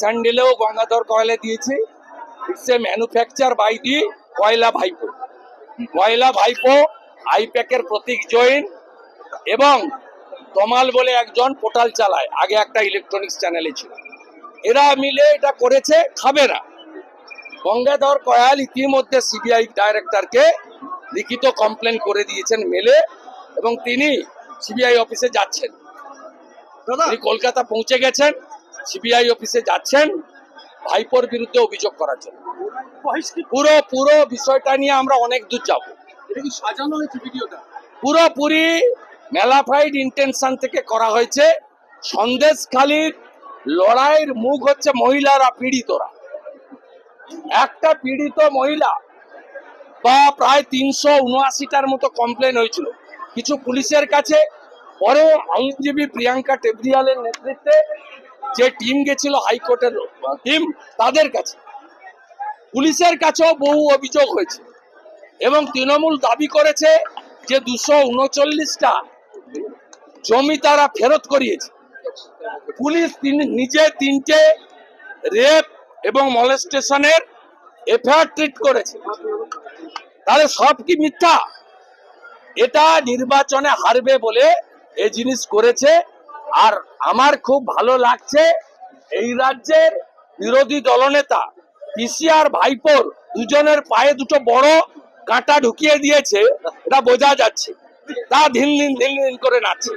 স্যান্ডেলেও গঙ্গাধর কয়লা দিয়েছে। It's a manufacture by the কয়লা ভাইপো কয়লা ভাইপো আইপ্যাকের প্রতীক জৈন এবং তমাল বলে একজন পোর্টাল চালায়। আগে একটা ইলেকট্রনিক্স চ্যানেলে ছিল। এরা মিলে এটা করেছে খাবে না। গঙ্গাধর কয়াল ইতিমধ্যে সিবিআই ডাইরেক্টরকে লিখিত কমপ্লেন করে দিয়েছেন মেলে এবং তিনি সিবিআই অফিসে যাচ্ছেন। তিনি কলকাতা পৌঁছে গেছেন। সিবিআই অফিসে যাচ্ছেন ভাইপোর বিরুদ্ধে অভিযোগ করার জন্য। পুরো পুরো বিষয়টা নিয়ে আমরা অনেক দূর যাব। সাজানো হয়েছে ভিডিওটা? পুরোপুরি মেলাফাইড ইন্টেনশন থেকে করা হয়েছে। সন্দেশখালীর লড়াইয়ের মুখ হচ্ছে মহিলারা পীড়িতরা। একটা পীড়িত মহিলা বা প্রায় তিনশো উনআশিটার মতো কমপ্লেন হয়েছিল। কিছু পুলিশের কাছে পরে আইনজীবী প্রিয়াঙ্কা টেবরিয়ালের নেতৃত্বে যে টিম গেছিল হাইকোর্টের টিম তাদের কাছে। পুলিশের কাছেও বহু অভিযোগ হয়েছে এবং তৃণমূল দাবি করেছে যে দুশো উনচল্লিশটা জমি তারা ফেরত করিয়েছে। পুলিশ নিজে তিনটে রেপ এবং মলেস্টেশনের এফআইআর ট্রিট করেছে। তাহলে সব কি মিথ্যা? এটা নির্বাচনে হারবে বলে এই জিনিস করেছে আর আমার খুব ভালো লাগছে এই রাজ্যের বিরোধী দলনেতা পিসি আর ভাইপোর দুজনের পায়ে দুটো বড় কাঁটা ঢুকিয়ে দিয়েছে, এটা বোঝা যাচ্ছে। তা ধিন ধিন ধিন করে নাচছে।